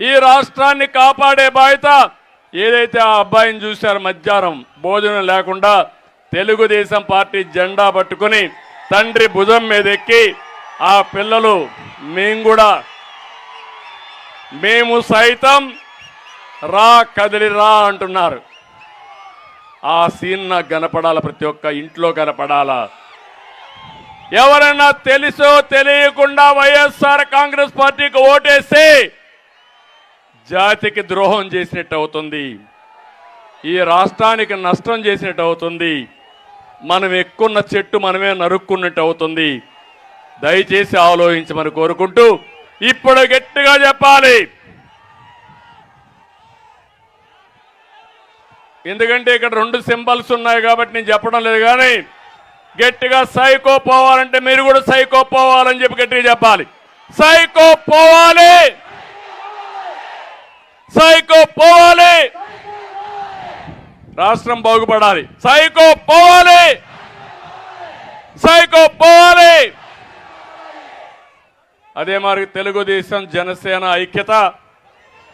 ఈ రాష్ట్రాన్ని కాపాడే బాధ్యత ఏదైతే ఆ అబ్బాయిని చూశారు మధ్యాహ్నం భోజనం లేకుండా తెలుగుదేశం పార్టీ జెండా పట్టుకొని తండ్రి భుజం మీద ఎక్కి ఆ పిల్లలు మేము కూడా మేము సైతం రా కదిలి రా అంటున్నారు. ఆ సీన్ నాకు కనపడాల ప్రతి ఒక్క ఇంట్లో కనపడాలా. ఎవరైనా తెలుసో తెలియకుండా వైఎస్ఆర్ కాంగ్రెస్ పార్టీకి ఓటేస్తే జాతికి ద్రోహం చేసినట్టు అవుతుంది. ఈ రాష్ట్రానికి నష్టం చేసినట్టు అవుతుంది. మనం ఎక్కున్న చెట్టు మనమే నరుక్కున్నట్టు అవుతుంది. దయచేసి ఆలోచించమని కోరుకుంటూ ఇప్పుడు గట్టిగా చెప్పాలి. ఎందుకంటే ఇక్కడ రెండు సింబల్స్ ఉన్నాయి కాబట్టి నేను చెప్పడం లేదు కానీ గట్టిగా సైకో పోవాలంటే మీరు కూడా సైకో పోవాలని చెప్పి గట్టిగా చెప్పాలి. సైకో పోవాలి! సైకో పోవాలి. రాష్ట్రం బాగుపడాలి. సైకో పోవాలి. సైకో పోవాలి. అదే మరి తెలుగుదేశం జనసేన ఐక్యత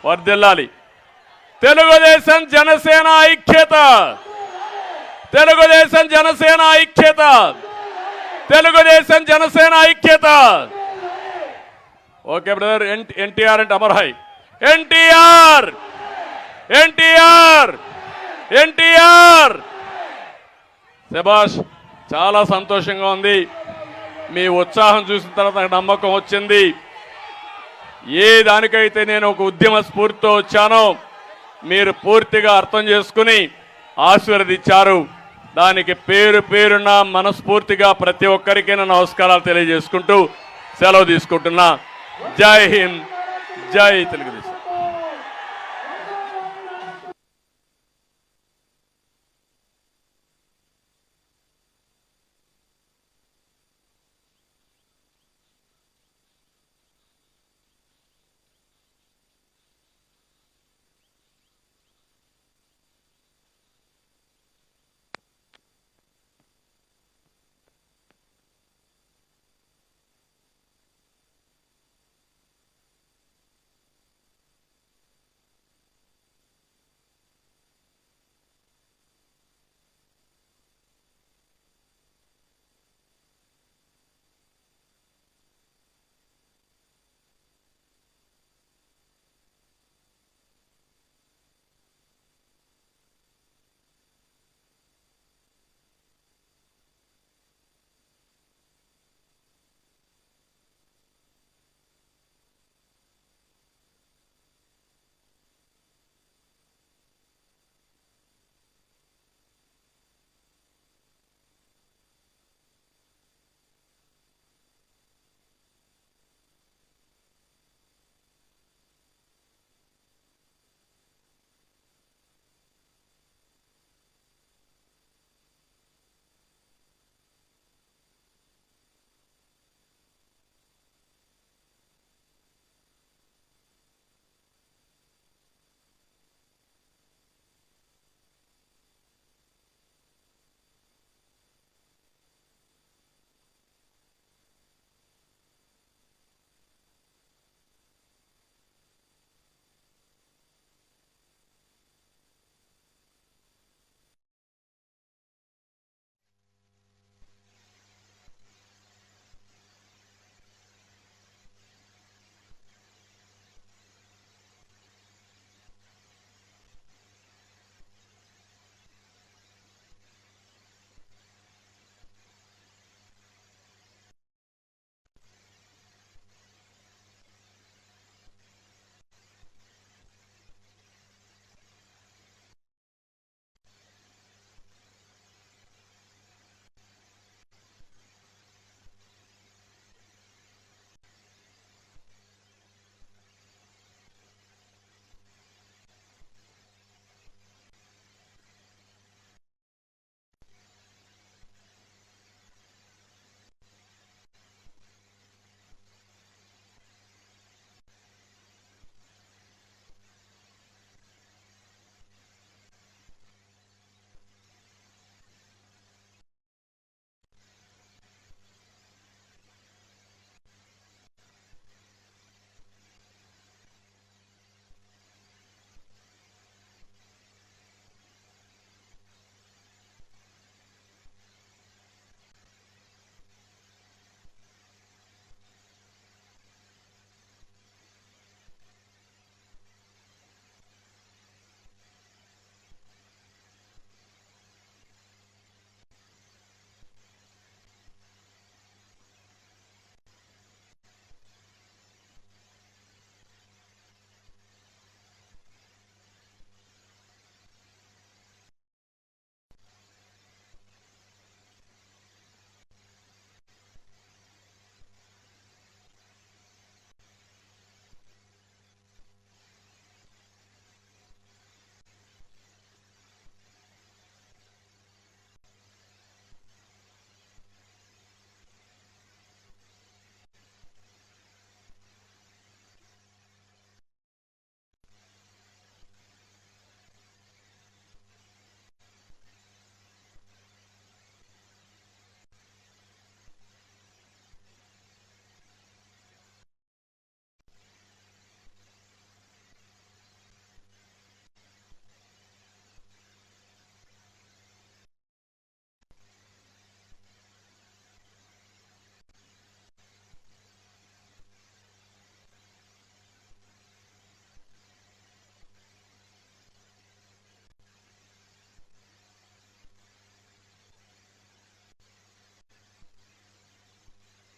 వర్ధిల్లాలి. తెలుగుదేశం జనసేన ఐక్యత. తెలుగుదేశం జనసేన ఐక్యత. తెలుగుదేశం జనసేన ఐక్యత. ఓకే బ్రదర్ ఎన్టీఆర్ అంటే అమర్ హై. ఎన్టీఆర్! ఎన్టీఆర్! ఎన్టీఆర్! శభాష్ చాలా సంతోషంగా ఉంది. మీ ఉత్సాహం చూసిన తర్వాత నాకు నమ్మకం వచ్చింది. ఏ దానికైతే నేను ఒక ఉద్యమ స్ఫూర్తితో వచ్చానో మీరు పూర్తిగా అర్థం చేసుకుని ఆశీర్వదించారు. దానికి పేరు పేరున మనస్ఫూర్తిగా ప్రతి ఒక్కరికి నమస్కారాలు తెలియజేసుకుంటూ సెలవు తీసుకుంటున్నా. జై హింద్! జై తెలుగుదేశం.